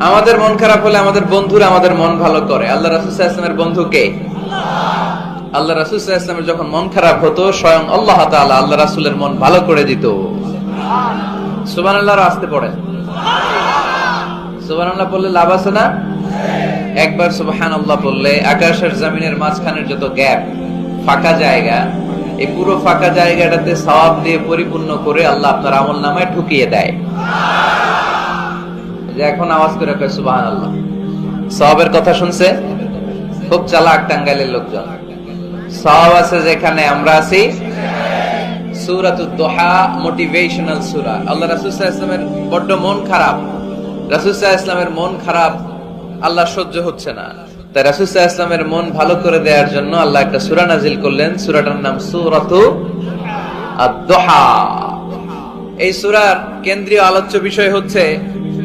আমাদের মন খারাপ হলে আমাদের বন্ধুরা আমাদের মন ভালো করে। আল্লাহ রাসুলের বন্ধুকে আল্লাহ রাসুলের যখন মন খারাপ হতো, স্বয়ং আল্লাহ তাআলা আল্লাহ রাসুলের মন ভালো করে দিত। সুবান আল্লাহ আসতে পড়েন। সুবান আল্লাহ বললে লাভ আছে না? একবার সুবাহান আল্লাহ বললে আকাশের জমিনের মাঝখানের যত গ্যাপ, ফাঁকা জায়গা, এই পুরো ফাঁকা জায়গাটাতে সওয়াব দিয়ে পরিপূর্ণ করে আল্লাহ আপনার আমল নামায় ঢুকিয়ে দেয়। যে এখন আওয়াজ করে কয় সুবাহান আল্লাহ সবের কথা শুনছে? খুব চালাক টাঙ্গাইলের লোকজন। সব আছে যেখানে আমরা আছি। সুরাতুদ দোহা মোটিভেশনাল সুরা। আল্লাহ রাসূলুল্লাহ ইসলামের বড্ড মন খারাপ। রাসূলুল্লাহ ইসলামের মন খারাপ, আল্লাহ সহ্য হচ্ছে না। তাই রাসূলুল্লাহ ইসলামের মন ভালো করে দেওয়ার জন্য আল্লাহ একটা সুরা নাজিল করলেন। সুরাটার নাম সূরাতু আদ-দোহা। এই সূরার কেন্দ্রীয় আলোচ্য বিষয় হচ্ছে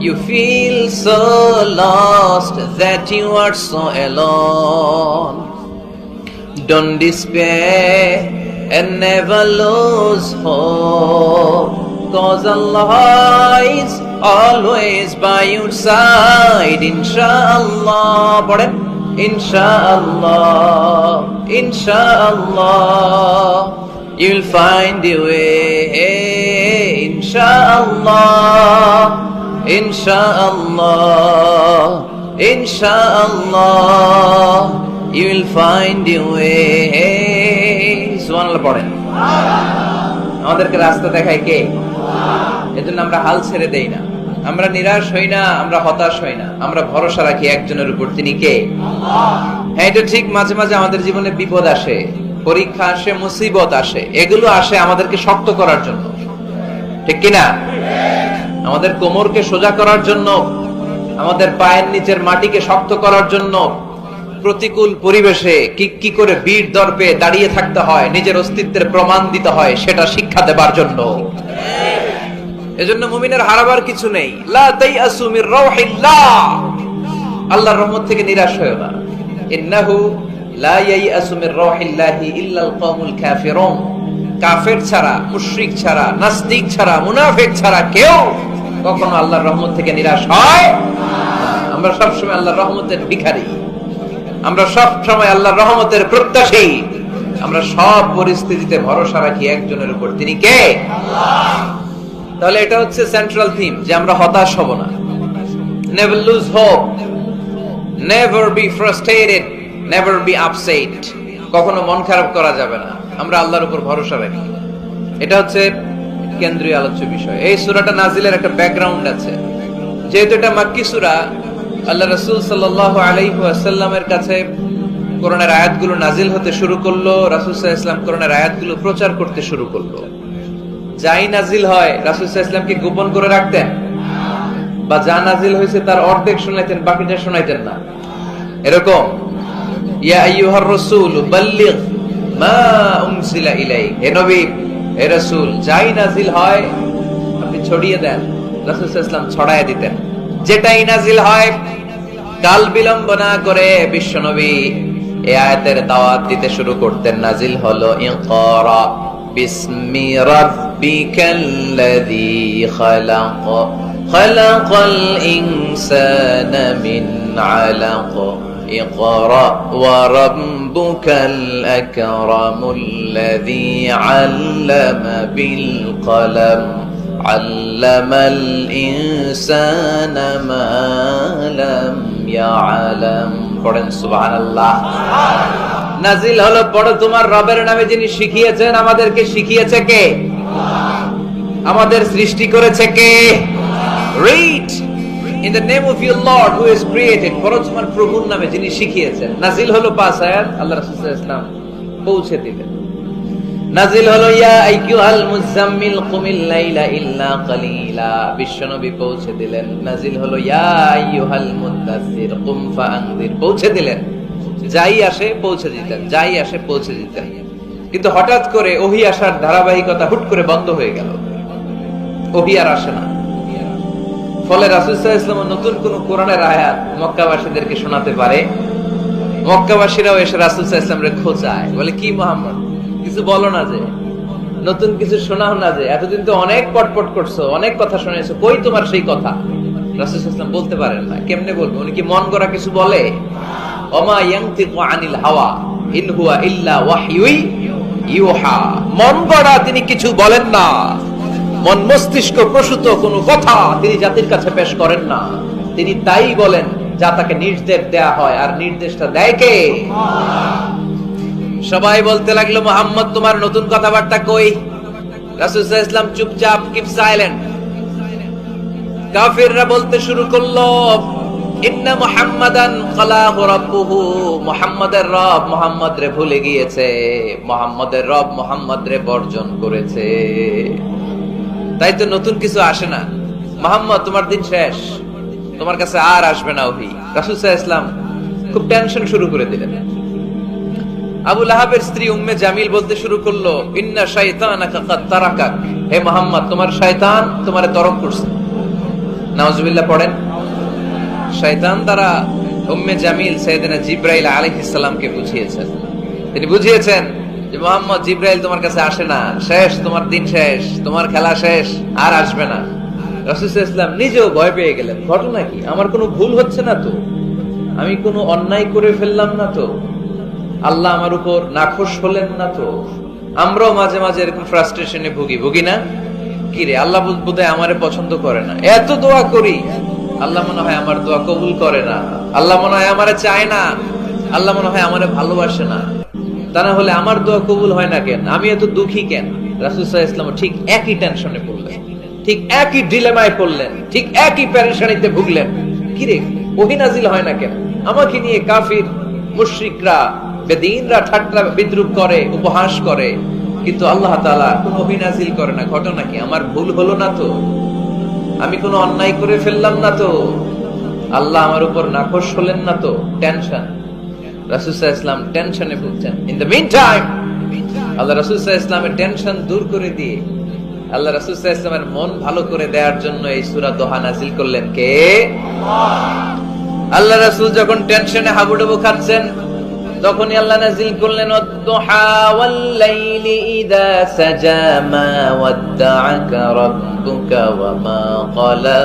You feel so lost that you are so alone. Don't despair and never lose hope. Cause Allah is always by your side. Inshallah. পড়েন Inshallah. Inshallah. You'll find your way. Inshallah. সুবহানাল্লাহ পড়েন। আমাদেরকে রাস্তা দেখায় কে? এজন্য আমরা হাল ছেড়ে দেই না। আমরা নিরাশ হই না, আমরা হতাশ হই না। আমরা ভরসা রাখি একজনের উপর, তিনি কে? হ্যাঁ এটা ঠিক, মাঝে মাঝে আমাদের জীবনে বিপদ আসে, পরীক্ষা আসে, মুসিবত আসে, এগুলো আসে আমাদেরকে শক্ত করার জন্য। ঠিক কিনা? আমাদের কোমরকে সোজা করার জন্য, আমাদের পায়ের নিচের মাটিকে শক্ত করার জন্য প্রতিকূল পরিবেশে কি কি করে বীর দর্পে দাঁড়িয়ে থাকতে হয়, নিজের অস্তিত্বের প্রমাণ দিতে হয়, সেটা শিক্ষা দেবার জন্য। এজন্য মুমিনের হারাবার কিছু নেই। আল্লাহর রহমত থেকে নিরাশ হয়ো না। ইন্নাহু লা ইয়াইয়াসু মির রাউহিল্লাহি ইল্লাল কওমুল কাফিরুন। কাফের ছাড়া, মুশ্রিক ছাড়া, নাস্তিক ছাড়া, মুনাফেক ছাড়া কেউ কখনো আল্লাহর রহমত থেকে নিরাশ হয় আমরা সব সময় আল্লাহর রহমতের ভিখারি। আমরা সব সময় আল্লাহর রহমতের প্রত্যাশী। আমরা সব পরিস্থিতিতে ভরসা রাখি একজনের উপর। তিনি কে? তাহলে এটা হচ্ছে সেন্ট্রাল থিম যে আমরা হতাশ হব না। Never lose hope never be frustrated never be upset কখনো মন খারাপ করা যাবে না। আমরা আল্লাহর উপর ভরসা রাখি। এটা হচ্ছে কেন্দ্রীয় আলোচ্য বিষয়। এই সুরাটা নাজিলের একটা ব্যাকগ্রাউন্ড আছে। যেহেতু এটা মাক্কি সুরা, আল্লাহ রসুল সাল্লাহ আলাইসাল্লামের কাছে কোরআনের আয়াতগুলো নাজিল হতে শুরু করল, রাসুল ইসলাম কোরআনের আয়াতগুলো প্রচার করতে শুরু করল। যাই নাজিল হয়, রাসুল ইসলামকে গোপন করে রাখতেন, বা যা নাজিল হয়েছে তার অর্ধেক শোনাইতেন, বাকিটা শোনাইতেন না। এরকম, ইয়া আইয়ুহার রাসূল, বাল্লিগ। মা উনসিলা ইলাইক হে নবী, হে রাসূল, যাই নাজিল হয়, আপনি ছড়িয়ে দেন, রাসূল ইসলাম ছড়ায় দিতেন। যেটাই নাজিল হয়, কাল বিলম্ব না করে বিশ্ব নবী এই আয়াতের দিতে শুরু করতেন। নাজিল হলো ইকরা বিসমি রাব্বিকাল্লাযী খালাক। খালাকাল ইনসানা মিন আলাক। اقرأ وربك الأكرم الذي علم بالقلم علم الإنسان ما لم يعلم পড়েন সুবহানাল্লাহ নাজিল হলো পড়ো তোমার রবের নামে যিনি শিখিয়েছেন আমাদেরকে শিখিয়েছে কে আমাদের সৃষ্টি করেছে কে read in the name of your lord who is created পড়ো তোমার প্রভুর নামে যিনি শিখিয়েছেন। নাজিল হলো পাঁচ আয়াত আল্লাহ রাসূল ইসলাম পৌঁছে দিলেন নাজিল হলো, ইয়া আইয়ুহাল মুজাম্মিল কুমিল লাইলা ইল্লা কালিলা। বিশ্বনবী পৌঁছে দিলেন। নাজিল হলো, ইয়া আইয়ুহাল মুদাসসির, কুম ফাআনজির পৌঁছে দিলেন। যাই আসে, পৌঁছে দিতেন। যাই আসে, পৌঁছে দিতেন। কিন্তু হঠাৎ করে ওহি আসার ধারাবাহিকতা হুট করে বন্ধ হয়ে গেল। ওহি আর আসে না। ফলে রাসূল নতুন কোন কোরআনের আয়াত মক্কাবাসীদেরকে শোনাতে পারে। মক্কাবাসীরাও এসে রাসূল সাল্লাল্লাহু আলাইহি খোঁচায় বলে, কি মোহাম্মদ? কিছু বলো না যে। নতুন কিছু শোনাও না যে। এতদিন তো অনেক পটপট করছ, অনেক কথা শুনেছো। কই তোমার সেই কথা? রাসূল ওয়াসাল্লাম বলতে পারেন না। কেমনে বলব? উনি কি মন গড়া কিছু বলে? ওমা ইয়ানতিকু আনিল হাওয়া, ইন হুয়া ইল্লা ওয়াহয়ুই ইউহা। মন গড়া তিনি কিছু বলেন না। মন মস্তিষ্ক প্রসূত কোনো কথা তিনি জাতির কাছে পেশ করেন না। তিনি তাই বলেন, যা তাকে নির্দেশ দেয়া হয়, আর নির্দেশটা দেয় কে? সবাই বলতে লাগল, মোহাম্মদ, তোমার নতুন কথাবার্তা কই? রাসূল ইসলাম চুপচাপ কিপ সাইলেন্ট কাফিররা বলতে শুরু করল, ইন্না মুহাম্মাদান খালাহু রাব্বুহু। মুহাম্মাদের রব মুহাম্মদ রে ভুলে গিয়েছে, মুহাম্মাদের রব মুহাম্মদ রে বর্জন করেছে। তাই তো নতুন কিছু আসে না। মোহাম্মদ, তোমার দিন শেষ। তোমার কাছে আর আসবে না ওহি সাল্লাল্লাহু ইসলাম খুব টেনশন শুরু করে দিলেন। আবু লাহাবের স্ত্রী উম্মে জামিল বলতে শুরু করল, ইন্না শাইতানাকা কাদ তারাকাক। হে মোহাম্মদ, তোমার শয়তান তোমারে তরক করছে। নাউজুবিল্লাহ, পড়েন। শয়তান দ্বারা উম্মে জামিল সাইয়েদনা জিব্রাইল আলাইহিস সালামকে বুঝিয়েছেন। তিনি বুঝিয়েছেন যে মোহাম্মদ জিব্রাইল তোমার কাছে আসে না, শেষ, তোমার দিন শেষ, তোমার খেলা শেষ, আর আসবে না। রাসূল ইসলাম নিজেও ভয় পেয়ে গেলেন, ঘটনা কি? আমার কোনো ভুল হচ্ছে না তো? আমি কোনো অন্যায় করে ফেললাম না তো? আল্লাহ আমার উপর নাখোশ হলেন না তো? আমরাও মাঝে মাঝে এরকম ফ্রাস্ট্রেশনে ভুগি ভুগি না? কি রে, আল্লাহ বোধহয় আমারে পছন্দ করে না। এত দোয়া করি। আল্লাহ মনে হয় আমার দোয়া কবুল করে না। আল্লাহ মনে হয় আমারে চায় না। আল্লাহ মনে হয় আমারে ভালোবাসে না। তা না হলে আমার দোয়া কবুল হয় না কেন? আমি এত দুঃখী কেন? রাসুল ইসলাম ঠিক একই টেনশনে পড়লেন। ঠিক একই ডিলেমায় পড়লেন। ঠিক একই প্যারেশানিতে ভুগলেন। কিরে ওহিনাজিল হয় না কেন? আমাকে নিয়ে কাফির, মুশরিকরা, বেদিনরা ঠাট্টা বিদ্রুপ করে, উপহাস করে। কিন্তু আল্লাহ তাআলা কোন অভিনাজিল করে না। ঘটনা কি? আমার ভুল হলো না তো? আমি কোনো অন্যায় করে ফেললাম না তো? আল্লাহ আমার উপর নাকশ হলেন না তো? টেনশন ইসলাম টেনশনে ভুগছেন। ইন দ্য মিন টাইম আল্লাহ ইসলামের টেনশন দূর করে দিয়ে, আল্লাহ রাসুসাহ ইসলামের মন ভালো করে দেওয়ার জন্য এই সুরা দোহা নাজিল করলেন কে? আল্লাহ রাসুল যখন টেনশনে হাবুডুবু খাচ্ছেন, তখনই আল্লাহ নাজিল করলেন ওয়াদ-দুহা ওয়াল-লাইলি ইযা সাজা মা ওয়াদ্দা'াকা রাব্বুকা ওয়া মা ক্বালা।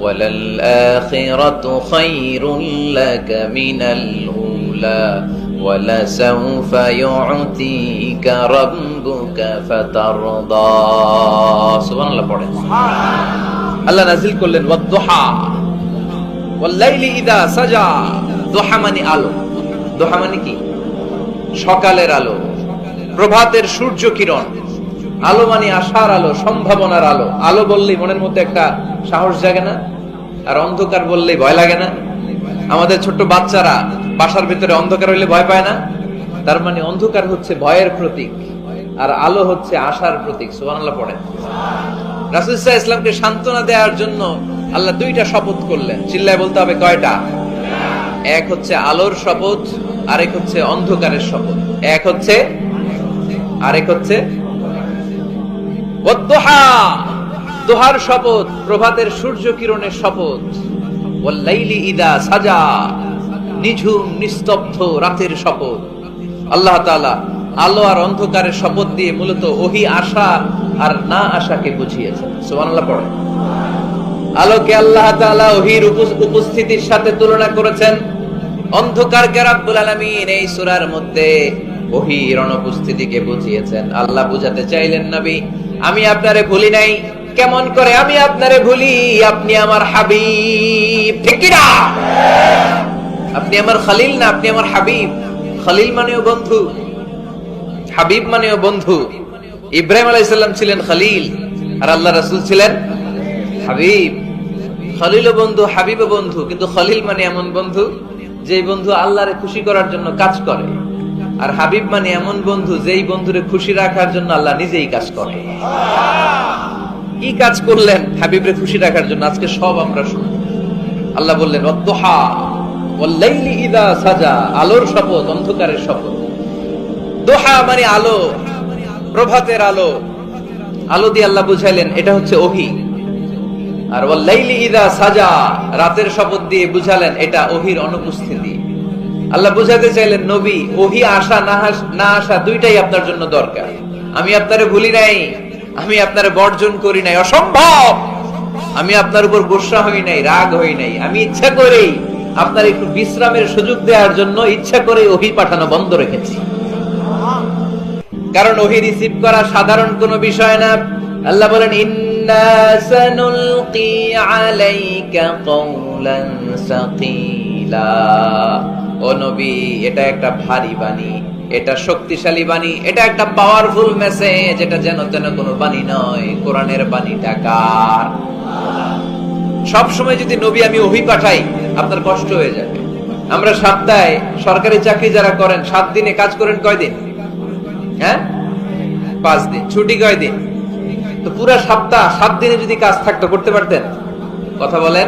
وللآخرة خير لك من الأولى ولسوف يعطيك ربك فترضى سبحان الله পড়ে আল্লাহ নাজিল করলেন ওয়াদ-দুহা ওয়াল-লাইলি ইযা সাজা দোহা মানে আলো দোহা মানে কি সকালের আলো প্রভাতের সূর্য কিরণ আলো মানে আশার আলো সম্ভাবনার আলো আলো বললেই মনের মধ্যে একটা সাহস জাগে না আর অন্ধকার বললেই ভয় লাগে না? আমাদের ছোট্ট বাচ্চারা বাসার ভিতরে অন্ধকার হইলে ভয় পায় না? তার মানে অন্ধকার হচ্ছে ভয়ের প্রতীক, আর আলো হচ্ছে আশার প্রতীক। সুবহানাল্লাহ পড়েন। রাসূল সাল্লাল্লাহু ইসলামকে সান্ত্বনা দেওয়ার জন্য আল্লাহ দুইটা শপথ করলেন। চিল্লায় বলতে হবে কয়টা? এক হচ্ছে আলোর শপথ, আরেক হচ্ছে অন্ধকারের শপথ। এক হচ্ছে, আরেক হচ্ছে দোহার শপথ, প্রভাতের সূর্য কিরণের শপথ। ওয়াল-লাইলি ইদা সাজা, নিঝুম, নিস্তব্ধ রাতের শপথ। আল্লাহ তাআলা আলো আর অন্ধকারের শপথ দিয়ে মূলত ওহি আশা আর না আশাকে সুবহানাল্লাহ আলোকে আল্লাহ তাআলা ওহির উপস্থিতির সাথে তুলনা করেছেন। অন্ধকারকে রাব্বুল আলামিন এই সূরার মধ্যে ওহির অনুপস্থিতিকে বুঝিয়েছেন। আল্লাহ বুঝাতে চাইলেন নবী, আমি আপনারে ভুলি নাই। কেমন করে আমি আপনারে ভুলি, আপনি আমার হাবিব। ঠিক না? আপনি আমার খলিল না, আপনি আমার হাবিব। খলিল মানেও বন্ধু, হাবিব মানেও বন্ধু। ইব্রাহিম আলাইসাল্লাম ছিলেন খলিল, আর আল্লাহ রাসূল ছিলেন হাবিব। খলিল বন্ধু হাবিব বন্ধু, কিন্তু খলিল মানে এমন বন্ধু যে বন্ধু আল্লাহরে খুশি করার জন্য কাজ করে, আর হাবিব মানে এমন বন্ধু যেই বন্ধুরে খুশি রাখার জন্য আল্লাহ নিজেই কাজ করে। কি কাজ করলেন হাবিবরে খুশি রাখার জন্য? আজকে সব আমরা শুনব আল্লাহ বললেন অদ্দোহা ওয়াল্লাইলি ইদা সাজা। আলোর শপথ, অন্ধকারের শপথ। দোহা মানে আলো, প্রভাতের আলো। আলো দিয়ে আল্লাহ বুঝাইলেন, এটা হচ্ছে ওহি। আর ওয়াল্লাইলি ইদা সাজা, রাতের শপথ দিয়ে বুঝালেন, এটা ওহির অনুপস্থিতি। আল্লাহ বুঝাতে চাইলেন, নবী, ওহি আসা, না আসা দুইটাই আপনার জন্য দরকার। আমি আপনারে ভুলি নাই আমি আপনারে বর্জন করি নাই, অসম্ভব! আমি আপনার উপর গোসা হই নাই, রাগ হই নাই। আমি ইচ্ছা করেই আপনার একটু বিশ্রামের সুযোগ দেওয়ার জন্য ইচ্ছা করে ওহি পাঠানো বন্ধ রেখেছি। কারণ ওহি রিসিভ করা সাধারণ কোনো বিষয় না। আল্লাহ বলেন, ইন্না সানুলকি আলাইকা কওলান সাকিলা ও নবী, এটা একটা ভারী বাণী, এটা শক্তিশালী বাণী, এটা একটা পাওয়ারফুল মেসেজ এটা যেন কোনো বাণী নয়, কোরআনের বাণীটা কার? সব সময় যদি নবী আমি অভি পাঠাই, আপনার কষ্ট হয়ে যাবে। আমরা সপ্তাহে সরকারি চাকরি যারা করেন, সাত দিনে কাজ করেন কয়দিন? হ্যাঁ? পাঁচ দিন। ছুটি কয়দিন? তো পুরো সপ্তাহ, সাত দিনে যদি কাজ থাকতো, করতে পারতেন? কথা বলেন।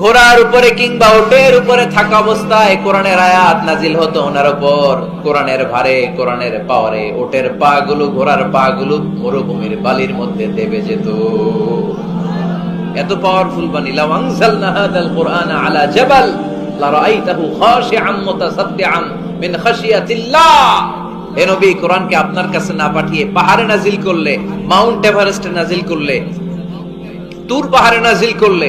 ঘোড়ার উপরে কিংবা ওটের উপরে থাকা অবস্থায় কোরআনের আয়াত নাজিল হতো ওনার উপর। কোরআনের ভারে, কোরআনের পাওয়ারে ওটের পা গুলো ঘোড়ার পা গুলো মরুভূমির বালির মধ্যে দেবে যেত। এত পাওয়ারফুল হাদাল কোরআন আলা জাবাল, লারাআইতাহু খাশিআম মিন খাশিয়াতিল্লাহ। নবী, কোরআনকে আপনার কাছে না পাঠিয়ে পাহাড়ে নাজিল করলে, মাউন্ট এভারেস্টে নাজিল করলে, তুর পাহাড়ে নাজিল করলে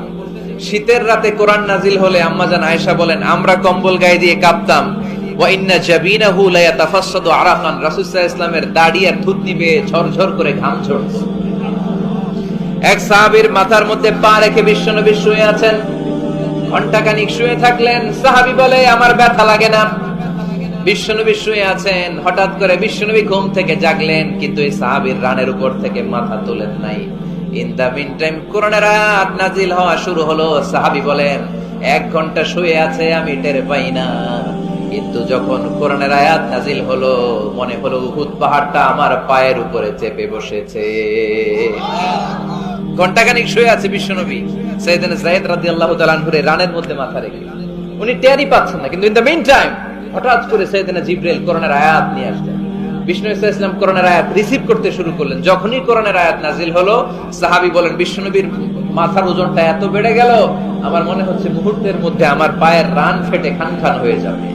শীতের রাতে কোরআন নাজিল হলে আম্মাজান আয়েশা বলেন, আমরা কম্বল গায়ে দিয়ে কাঁপতাম। সাল্লাল্লাহু দাড়ি আর থুতনি বেয়ে ঝরঝর করে ঘাম ঝরছে। এক মাথার মধ্যে পা রেখে বিশ্বনবী শুয়ে আছেন। ঘন্টাখানিক শুয়ে থাকলেন। সাহাবী বলে, আমার ব্যথা লাগে না। বিশ্বনবী শুয়ে আছেন। হঠাৎ করে বিশ্বনবী ঘুম থেকে জাগলেন, কিন্তু এই সাহাবীর রানের উপর থেকে মাথা তোলেন নাই। ইন দা মিন টাইম আয়াত নাজিল হওয়া শুরু হলো, সাহাবী বলেন, এক ঘণ্টা শুয়ে আছে, আমি টের পাই না। কিন্তু যখন কোরআনের আয়াত নাজিল হলো, মনে হলো উহুদ পাহাড়টা আমার পায়ের উপরে চেপে বসেছে। ঘন্টাখানিক শুয়ে আছে বিশ্বনবী। সৈয়দনা যায়েদ রাদিয়াল্লাহু তাআলা আনহুর এই রানের মধ্যে মাথা রেখে। উনি টেরই পাচ্ছেন না, কিন্তু ইন দ্য মিন টাইম হঠাৎ করে সৈয়দনা জিব্রাইল কোরআনের আয়াত নিয়ে আসলেন। বিষ্ণু ইসলাম কোরআনের আয়াত রিসিভ করতে শুরু করলেন। যখনই কোরআনের আয়াত নাজিল হলো, সাহাবী বলেন বিশ্বনবীর মাথার ওজনটা এত বেড়ে গেল, আমার মনে হচ্ছে মুহূর্তের মধ্যে আমার পায়ের রান ফেটে খান খান হয়ে যাবে।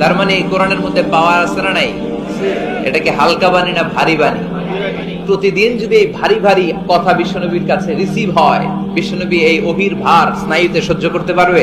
তার মানে কোরআনের মধ্যে পাওয়ার আছে না নাই? এটাকে হালকা বাণী না ভারী বাণী? প্রতিদিন যদি এই ভারী ভারী কথা বিশ্বনবীর কাছে রিসিভ হয় বিশ্বনবী এই অভির ভার স্নায়ুতে সহ্য করতে পারবে?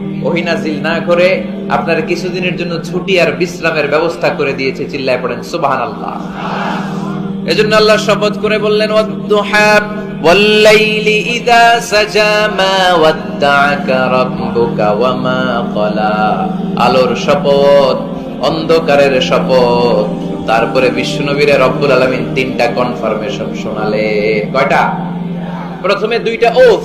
ওহিনাজিল না করে আপনার কিছুদিনের জন্য ছুটি আর বিশ্রামের ব্যবস্থা করে দিয়েছে চিল্লায় পড়েন সুবাহান আল্লাহ এজন্য আল্লাহ শপথ করে বললেন ওয়াদ্দুহা والليل إذا سجى ما ودعك ربك وما قلى আলোর শপথ অন্ধকারের শপথ তারপরে বিশ্বনবীরে রব্বুল আলামিন তিনটা কনফার্মেশন শোনালেন কয়টা প্রথমে দুইটা ওথ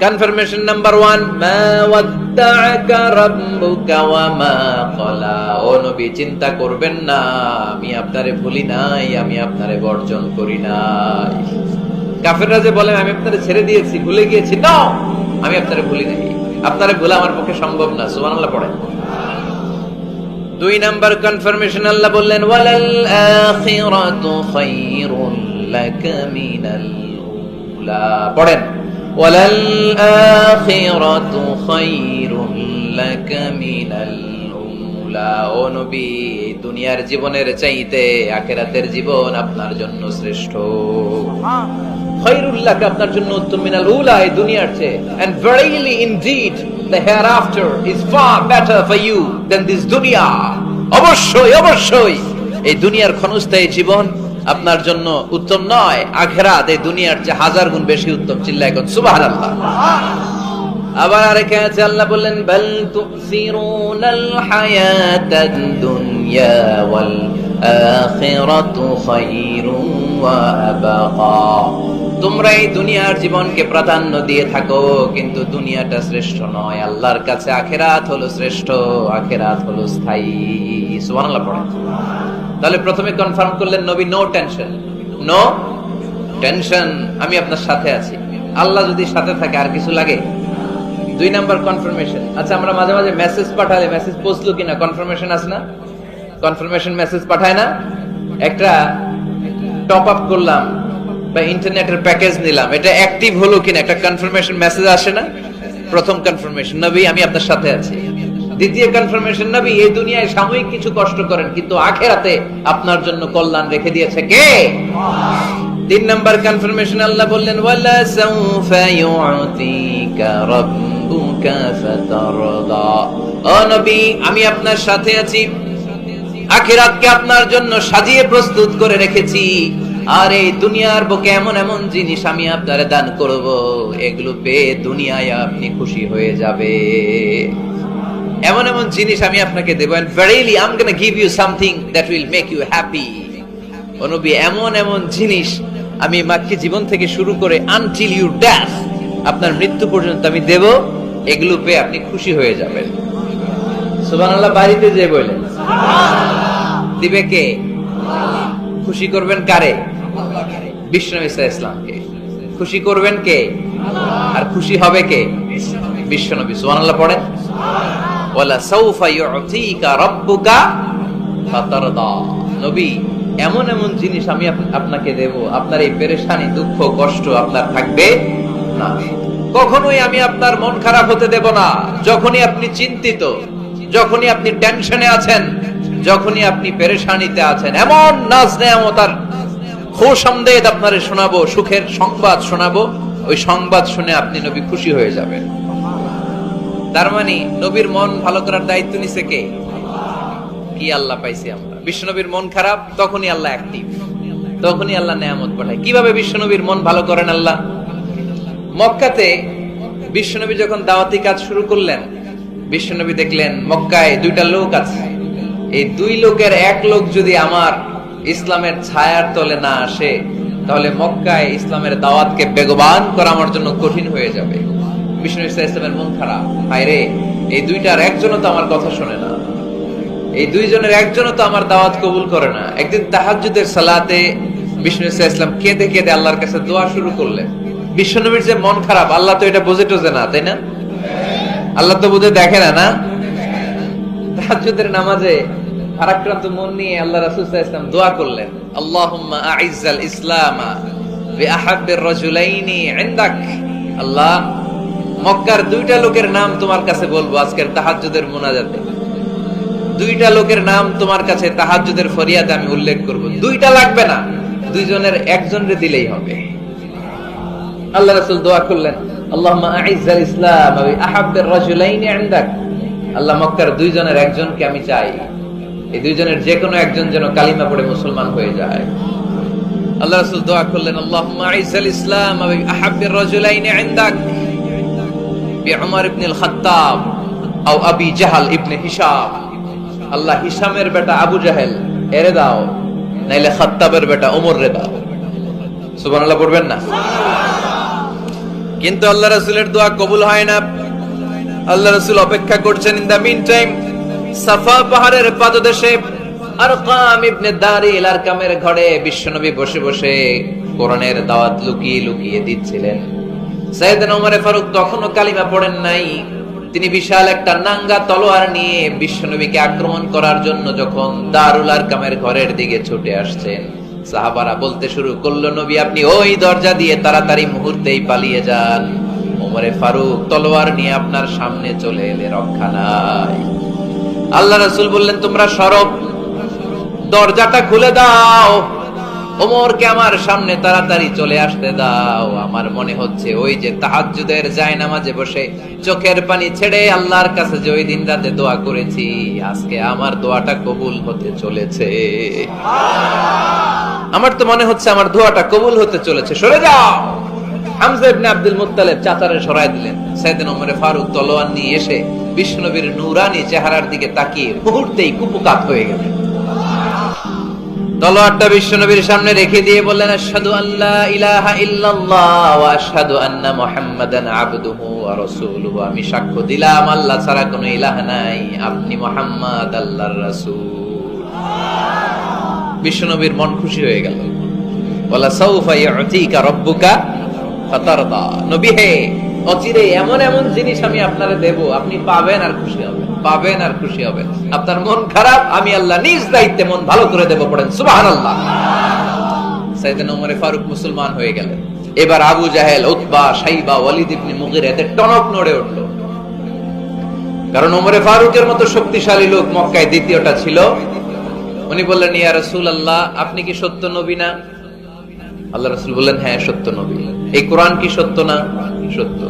কনফার্মেশন নাম্বার ওয়ান ও নবী, চিন্তা করবেন না, আমি আপনারে ভুলি নাই, আমি আপনারে বর্জন করি নাই। কাফেররা যে বলে, আমি আপনারে ছেড়ে দিয়েছি, ভুলে গিয়েছি। না, আমি আপনারে ভুলি নাই। আপনারে ভুলা আমার পক্ষে সম্ভব না, সুবহানাল্লাহ, পড়েন। দুই নাম্বার কনফার্মেশন আল্লাহ বললেন, ওয়ালাল আখিরাতু খায়রুল লাকা মিনাল উলা। পড়েন। আখিরাতু খায়রুল লাকা মিনাল উলা ও নবী, দুনিয়ার জীবনের চাইতে আখিরাতের জীবন আপনার জন্য শ্রেষ্ঠ। খৈরুল্লাহ আপনার জন্য উত্তম মিনাল উলা দুনিয়ার চেয়ে। And verily indeed, the hereafter is far better for you than this দুনিয়া অবশ্যই অবশ্যই। এই দুনিয়ার ক্ষণস্থায়ী জীবন আপনার জন্য উত্তম নয়। আখেরাত এই দুনিয়ার চেয়ে হাজার গুণ বেশি উত্তম। চিল্লা এখন সুবহানাল্লাহ। আবার আরেকে আছে, আল্লাহ বললেন, বাল তুসিরুনাল হায়াতাদ দুনিয়া ওয়াল আখিরাতু খায়রুন ওয়া আবাকা। তোমরা এই দুনিয়ার জীবনকে প্রাধান্য দিয়ে থাকো, কিন্তু দুনিয়াটা শ্রেষ্ঠ নয়। আল্লাহর কাছে আখেরাত হলো শ্রেষ্ঠ, আখেরাত হলো স্থায়ী। সুবহানাল্লাহ, পড়েন। তাহলে প্রথমে কনফার্ম করলেন নবী নো টেনশন নো টেনশন আমি আপনার সাথে আছি। আল্লাহ যদি সাথে থাকে, আর কিছু লাগে? দুই নাম্বার কনফার্মেশন আচ্ছা আমরা মাঝে মাঝে মেসেজ পাঠালে মেসেজ পৌঁছলো কিনা? কনফার্মেশন আছে না? কনফার্মেশন মেসেজ পাঠায় না? একটা টপ আপ করলাম বা ইন্টারনেটের প্যাকেজ নিলাম। এটা অ্যাক্টিভ হলো কিনা? একটা কনফার্মেশন মেসেজ আসে না? প্রথম কনফার্মেশন নবী, আমি আপনার সাথে আছি। দ্বিতীয় কনফার্মেশন নবী, এই দুনিয়ায় সাময়িক কিছু কষ্ট করেন, কিন্তু আখেরাতে আপনার জন্য কল্যাণ রেখে দিয়েছে কে? তিন নাম্বার কনফার্মেশন আল্লাহ বললেন, ওয়ালা সাউফা ইউতিকা রাব্বুকা ফাতারদা। ও নবী, আমি আপনার সাথে আছি। আখিরাতকে আপনার জন্য সাজিয়ে প্রস্তুত করে রেখেছি। আর এই দুনিয়ার বুকে এমন এমন জিনিস আমি আপনারে দান করব, এগুলো পেয়ে দুনিয়ায় আপনি খুশি হয়ে যাবে। এমন এমন জিনিস আমি আপনাকে দেবো verily I'm gonna give you something that will make you happy. ও এমন এমন জিনিস আমি মাকে জীবন থেকে শুরু করে আনটিল ইউ ড্যাথ আপনার মৃত্যু পর্যন্ত আমি দেব, এগুলো পেয়ে আপনি খুশি হয়ে যাবেন। সুবহানাল্লাহ, বাড়িতে যে বললেন দিবে কে? খুশি করবেন কারে? বিষ্ণু ইসা ইসলামকে। খুশি করবেন কে? আর খুশি হবে কে? বিশ্বনবী। সুবহানাল্লাহ, পড়েন। এমন এমন জিনিস আমি আপনাকে দেব, আপনার এই পেরেশানি, দুঃখ, কষ্ট আপনার থাকবে না। কখনোই আমি আপনার মন খারাপ হতে দেব না। যখনই আপনি চিন্তিত, যখনই আপনি টেনশনে আছেন, যখনই আপনি পেরেশানিতে আছেন, এমন নাজ নেয়ামতার খোশামদেদ আপনারে শোনাবো, সুখের সংবাদ শোনাবো, ওই সংবাদ শুনে আপনি নবী খুশি হয়ে যাবেন। তার মানে নবীর মন ভালো করার দায়িত্ব নিছে কে? কি আল্লাহ পাইছি আমরা? বিশ্বনবীর মন খারাপ, তখনই আল্লাহ অ্যাক্টিভ তখনই আল্লাহ নেয়ামত পাঠায়। কীভাবে বিশ্বনবীর মন ভালো করেন আল্লাহ? মক্কাতে বিশ্বনবী যখন দাওয়াতি কাজ শুরু করলেন বিশ্বনবী দেখলেন, মক্কায় দুইটা লোক আছে। এই দুই লোকের এক লোক যদি আমার ইসলামের ছায়ার তলে না আসে, তাহলে মক্কায় ইসলামের দাওয়াতকে বেগবান করা আমার জন্য কঠিন হয়ে যাবে। ইসলামের মন খারাপ। রে এই দুইটার একজনও তো আমার কথা শোনে না। এই দুইজনের একজনও তো আমার দাওয়াত কবুল করে না। একদিন তাহাজ্জুদের সালাতে বিষ্ণু ইসলাম কেঁদে কেঁদে আল্লাহর কাছে দোয়া শুরু করলেন। যে মন খারাপ, আল্লাহ তো এটা বোঝে টোজে না, তাই না? আল্লাহ তো বুঝে দেখে না না? তাহাজ্জুদের নামাজে ফারাক্রান্ত মন নিয়ে আল্লাহ রাসূল ওয়াসাল্লাম দোয়া করলেন, আল্লাহুম্মা আইজ্জাল ইসলামা আল্লাহ মক্কার দুইটা লোকের নাম তোমার কাছে বলব, আজকের তাহাজ্জুদের মুনাজাতে। দুইটা লোকের নাম তোমার কাছে তাহাজ্জুদের ফরিয়াদে আমি উল্লেখ করব। দুইটা লাগবে না, দুইজনের একজনরে দিলেই হবে। আল্লাহ রাসূল দোয়া করলেন, আল্লাহুম্মা আইজ্জাল ইসলাম, ওয়া আহাব্বির রাজুলাইনি ইনদাক। আল্লাহ মক্কার দুইজনের একজনকে আমি চাই, এই দুইজনের যে কোনো একজন যেন কালিমা পড়ে মুসলমান হয়ে যায়। আল্লাহ রাসূল দোয়া করলেন, আল্লাহুম্মা আইজাল ইসলাম, ওয়া আহাব্বির রাজুলাইনি ইনদাক। বিউমর ইবনে আল খাত্তাব আও আবি জাহাল ইবনে হিশাম। আল্লাহ হিশামের বেটা আবু জাহেল, এরে দাও, নাইলে খাত্তাবের বেটা ওমর রে দাও। সুবহানাল্লাহ পড়বেন না? কিন্তু আল্লাহ রাসূলের দোয়া কবুল হয় না। আল্লাহ রাসূল অপেক্ষা করছেন, ইন দা মিন টাইম সাফা পাহাড়ের পাদদেশে আরকাম ইবনে দারিল আরকামের ঘরে বিশ্বনবী বসে বসে কোরআনের দাওয়াত লুকিয়ে লুকিয়ে দিচ্ছিলেন। তিনি বিশাল একটা নাঙ্গা তলোয়ার নিয়ে আক্রমণ করার জন্য যখন ঘরের দিকে ছুটে আসছেন। সাহাবারা বলতে শুরু করল, নবী, আপনি ওই দরজা দিয়ে তাড়াতাড়ি মুহূর্তেই পালিয়ে যান। ওমরে ফারুক তলোয়ার নিয়ে আপনার সামনে চলে এলে রক্ষা নাই। আল্লাহ রাসূল বললেন, তোমরা সরব, দরজাটা খুলে দাও। ওমরকে আমার সামনে তাড়াতাড়ি চলে আসতে দাও। আমার মনে হচ্ছে ওই যে তাহাজ্জুদের যায় নামাজে বসে চোখের পানি ছেড়ে আল্লাহর কাছে যে ওই দিন রাতে দোয়া করেছি, আজকে আমার দোয়াটা কবুল হতে চলেছে। আমার তো মনে হচ্ছে আমার দোয়াটা কবুল হতে চলেছে। সরে যাও! হামজা ইবনে আব্দুল ফারুক তলোয়ার নিয়ে এসে বিষ্ণুনবীর নূরানি চেহারার দিকে তাকিয়ে মুহূর্তেই কুপুকাত হয়ে গেলেন। তলোয়ারটা বিশ্বনবীর সামনে রেখে দিয়ে বললেন, আশহাদু আল্লা ইলাহা ইল্লাল্লাহ ওয়া আশহাদু আন্না মুহাম্মাদান আবদুহু ওয়া রাসূলুহু। আমি সাক্ষ্য দিলাম, আল্লাহ ছাড়া কোনো ইলাহ নাই, আপনি মুহাম্মদ আল্লাহর রাসূল। বিশ্বনবীর মন খুশি হয়ে গেল। বলা সাউফা ইউতিকা রাব্বুকা ফাতারদা। নবী হে, অচিরে এমন এমন জিনিস আমি আপনারে দেব, আপনি পাবেন আর খুশি হবেন। পাবেন আর খুশি হবেন। আপনার মন খারাপ, আমি আল্লাহ নিজ দায়িত্বে মন ভালো করে দেব পড়েন। সাইয়েদনা ওমর ফারুক মুসলমান হয়ে গেলেন। এবার আবু জাহেল, উতবা, সাইবা, ওয়ালিদ ইবনে মুগিরা এদের টনক নড়ে উঠল। কারণ ওমরে ফারুকের মতো শক্তিশালী লোক মক্কায় দ্বিতীয়টা ছিল। উনি বললেন, ইয়া রাসূলুল্লাহ, আপনি কি সত্য নবী না? আল্লাহ রাসূল বললেন হ্যাঁ সত্য নবী। এই কোরআন কি সত্য না? সত্য।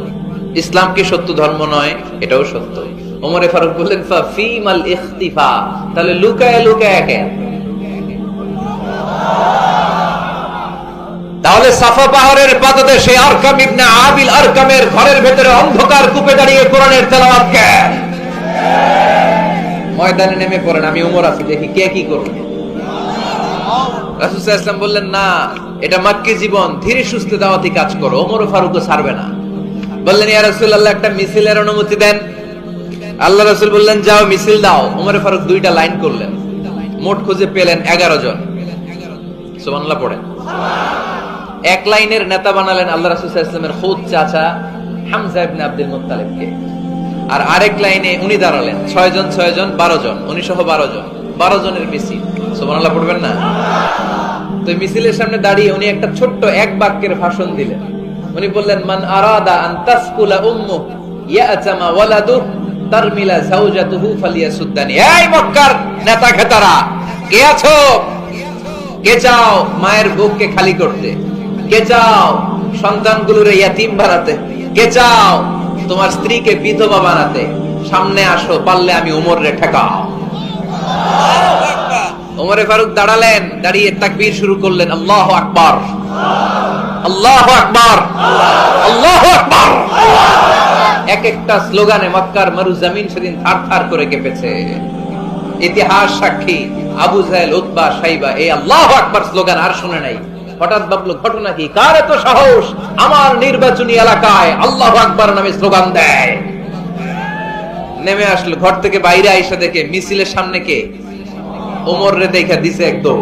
ইসলাম কি সত্য ধর্ম নয়? এটাও সত্য। ওমরে ফারুক বললেন তাহলে লুকায় লুকায় কেন তাহলে সাফা পাহাড়ের পাদদেশে আরকাম ইবনে আবিল আরকামের ঘরের ভেতরে অন্ধকার কূপে দাঁড়িয়ে কোরআনের তেলাওয়াত কেন ময়দানে নেমে পড়েন, আমি উমর আছি, দেখি কে কি করবে? রাসূল বললেন, না, এটা মাক্কি জীবন, ধীরে সুস্থে দাওয়াতি কাজ করো, ওমর ফারুকও ছাড়বে না। বললেন, ইয়া রাসূলুল্লাহ, একটা মিছিলের অনুমতি দেন। আল্লাহ রাসূল বললেন, যাও, মিছিল দাও। ওমর ফারুক দুইটা লাইন করলেন। মোট খুঁজে পেলেন 11 জন। সুবহানাল্লাহ পড়েন। এক লাইনের নেতা বানালেন আল্লাহ রাসূল সাল্লাল্লাহু আলাইহি ওয়াসাল্লামের খুদ চাচা হামজা ইবনে আব্দুল মুত্তালিবকে। আর আরেক লাইনে উনি দাঁড়ালেন, ছয় জন ছয় জন, বারো জন, উনি সহ বারো জন। বারো জনের মিছিল। সুবহানাল্লাহ পড়বেন না? তো মিছিলের সামনে দাঁড়িয়ে উনি একটা ছোট্ট এক বাক্যের ভাষণ দিলেন। উনি বললেন, মান আরাদা আন তাসকুলা উম্মু ইয়াতামা ওয়ালাদু কে চাও মায়ের বুককে খালি করতে? কে চাও সন্তানগুলোরে ইয়াতিম বানাতে? কে চাও তোমার স্ত্রীকে বিধবা বানাতে? সামনে আসো, পারলে আমি উমর রে ঠেকাও। ওমরে ফারুক দাঁড়ালেন, দাঁড়িয়ে তাকবীর শুরু করলেন, আল্লাহ আকবার। আল্লাহ আকবার। আল্লাহ আকবার। এক একটা স্লোগানে মক্কার মরু জমিন সেদিন থার থার করে কেঁপেছে। ইতিহাস সাক্ষী, আবু জাহেল, উতবা, সাইবা, এই আল্লাহ আকবার স্লোগান আর শুনে নাই। হঠাৎ ভাবলো, ঘটনা কি? কার এত সাহস? আমার নির্বাচনী এলাকায় আল্লাহ আকবার নামে স্লোগান দেয়। নেমে আসলো, ঘর থেকে বাইরে আইসা দেখে, মিছিলের সামনে কে? ওমর রে দেখা দিছে একদম।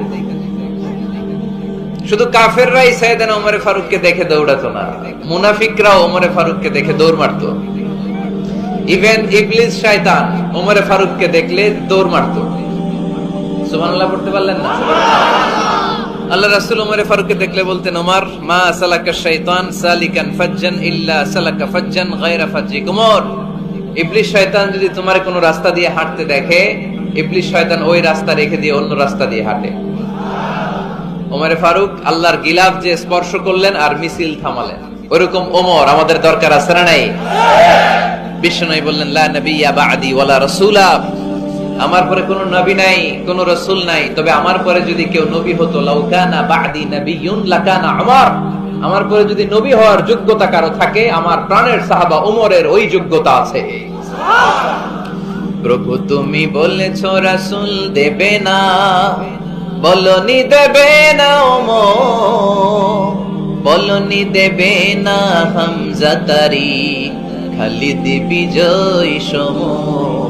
শুধু কাফেররাই সাইয়েদানা ওমরে ফারুককে দেখে দৌড়াতো না, মুনাফিকরাও ওমরে ফারুককে দেখে দৌড় মারতো। ইভেন ইবলিস শয়তান ওমরে ফারুককে দেখলে দৌড় মারতো। সুবহানাল্লাহ পড়তে পারলেন না? আল্লাহ রাসূল ওমরে ফারুককে দেখলে বলতেন, ওমর, মা সালাকা শাইতান সালিকান ফাজ্জান ইল্লা সালাকা ফাজ্জান গায়রা ফাজ্জিক ওমর ইবলিস শয়তান যদি তোমার কোনো রাস্তা দিয়ে হাঁটতে দেখে ইবলিস শয়তান ওই রাস্তা রেখে দিয়ে অন্য রাস্তা দিয়ে হাঁটে। ওমরে ফারুক, আল্লাহর গিলাফ যে স্পর্শ করলেন আর মিছিল থামালেন। ওরকম ওমর আমাদের দরকার আছে না নাই? বিষ্ণু বললেন, লা ওয়ালা রাসূলা। আমার পরে কোনো নবী নাই, কোনো রসুল নাই। তবে আমার পরে যদি কেউ নবী হতো লাউকানা বাদি নবিয়ুন লাকানা আমার আমার পরে যদি নবী হওয়ার যোগ্যতা কারও থাকে, আমার প্রাণের সাহাবা ওমরের ওই যোগ্যতা আছে। প্রভু তুমি বলেছ রাসুল দেবে না। বলনি দেবে না ওমর, বলনি দেবে না হামজা তারি, খালিদ বিজয় সমর।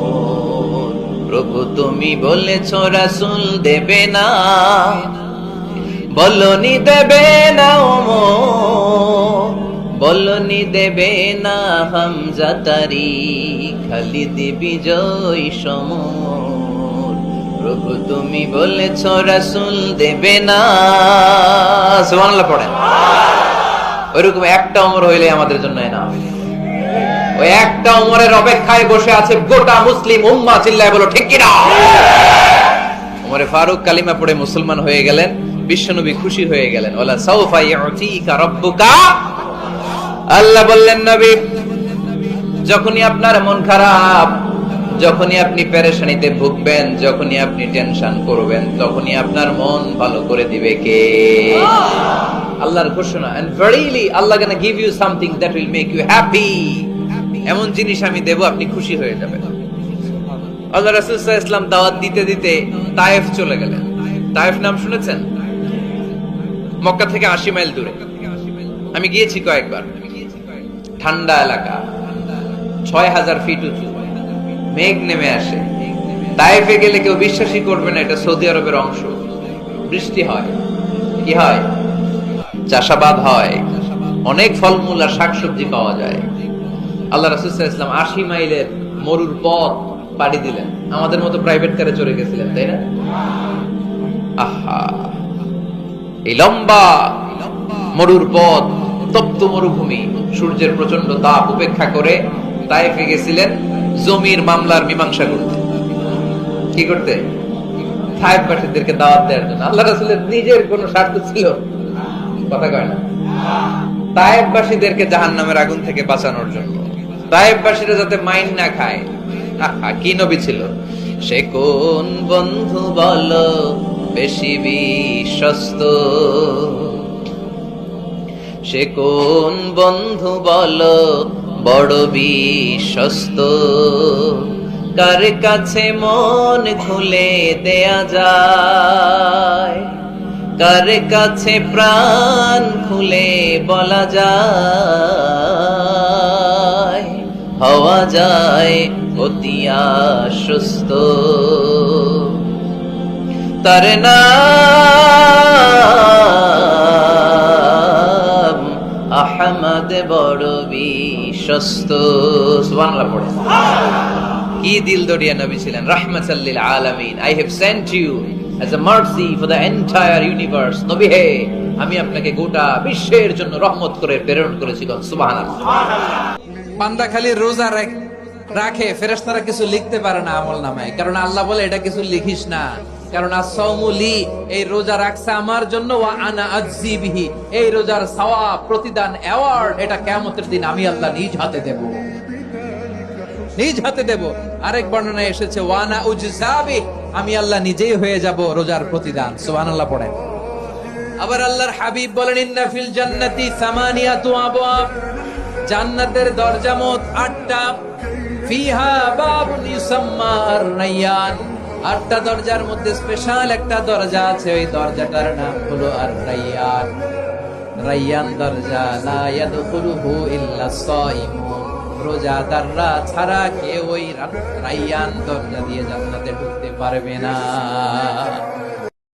প্রভু তুমি বলেছ, রাসুল দেবে না। বলনি দেবে না ওমর, বলনি দেবে না হামজা তারি, খালিদ বিজয় সমর। প্রভু তুমি বলেছ, রাসুল দেবে না। পড়েন ওইরকম একটা অমর হইলে আমাদের জন্য না ওই একটা অমরের অপেক্ষায় বসে আছে গোটা মুসলিম উম্মা চিল্লায় বলো, ঠিক কিনা? ওমরে ফারুক কালিমা পড়ে মুসলমান হয়ে গেলেন, বিশ্বনবী খুশি হয়ে গেলেন। ওলা সাউফা ইউতিকা রাব্বুকা? আল্লাহ বললেন, নবী, যখনই আপনার মন খারাপ যখনই আপনি পেরেশানিতে ভুগবেন, যখনই আপনি টেনশন করবেন, তখনই আপনার মন ভালো করে দিবে কে? আল্লাহর ঘোষণা। And verily Allah gonna give you something that will make you happy এমন জিনিস আমি দেব, আপনি খুশি হয়ে যাবেন। আল্লাহ রাসূল ইসলাম দাওয়াত দিতে দিতে তায়েফ চলে গেলেন। তায়েফ নাম শুনেছেন? মক্কা থেকে আশি মাইল দূরে। আমি গিয়েছি কয়েকবার। ঠান্ডা এলাকা। ছয় হাজার ফিট উঁচু। মেঘ নেমে আসে। তাইফে গেলে কেউ বিশ্বাসই করবে না, এটা সৌদি আরবের অংশ। বৃষ্টি হয়। কি হয়? চাষাবাদ হয়। অনেক ফলমূল আর শাকসবজি পাওয়া যায়। আল্লাহ রাসুল ইসলাম আশি মাইলের মরুর পথ পাড়ি দিলেন। আমাদের মতো প্রাইভেট কারে চড়ে গেছিলেন, তাই না? আহা! এই লম্বা মরুর পথ, তপ্ত মরুভূমি, সূর্যের প্রচণ্ড তাপ উপেক্ষা করে তাইফে গেছিলেন। জমির মামলার মীমাংসা করতে। কি করতে? তাইফবাসীদেরকে দাওয়াত দেওয়ার জন্য। আল্লাহ রাসূলের নিজের কোনো স্বার্থ ছিল। কথা কয় না। তাইফবাসীদেরকে জাহান্নামের আগুন থেকে বাঁচানোর জন্য। তাইফবাসীরা যাতে মাইন না খায়। কি নবী ছিল? সে কোন বন্ধু বলো, বেশি বিশ্বস্ত? সে কোন বন্ধু বল বড় বিশ্বস্ত। কার কাছে মন খুলে দেয়া যায়? কার কাছে প্রাণ খুলে বলা যায়? হওয়া যায় অতি আশ্বস্ত। তার নাম আহমদ বড় কি দিল নবী ছিলেন? আলামিন। I have sent you as a mercy for the entire universe নবী হে, আমি আপনাকে গোটা বিশ্বের জন্য রহমত করে প্রেরণ করেছি সুবহানাল্লাহ। বান্দা খালি রোজা রাখে, ফেরেশতারা কিছু লিখতে পারে না আমল নামায়। কারণ আল্লাহ বলে, এটা কিছু লিখিস না। এই রোজা রাখছে আমার জন্য এই রোজার প্রতিদান অ্যাওয়ার্ড এটা কিয়ামতের দিন আমি আল্লাহ নিজ হাতে দেব। নিজ হাতে দেব। আরেক বর্ণনায় এসেছে ওয়ানা উজজাবি আমি আল্লাহ নিজেই হয়ে যাব রোজার প্রতিদান। সুবহানাল্লাহ পড়েন। আবার আল্লাহর হাবিব বলেন, ইন্না ফিল জান্নাতি সামানিয়াতু জান্নাতের দরজা মোট আটটা। ফিহা বাবুন ইউসাম্মা আর-রায়্যান আটটা দরজার মধ্যে স্পেশাল একটা দরজা আছে, ওই দরজাটার নাম হলো আর রাইয়ান। রাইয়ান দরজা, লা ইয়াদখুলুহু ইল্লা সাইমুন। রোজাদাররা ছাড়া কেউ ওই রাইয়ান দরজা দিয়ে জান্নাতে ঢুকতে পারবে না।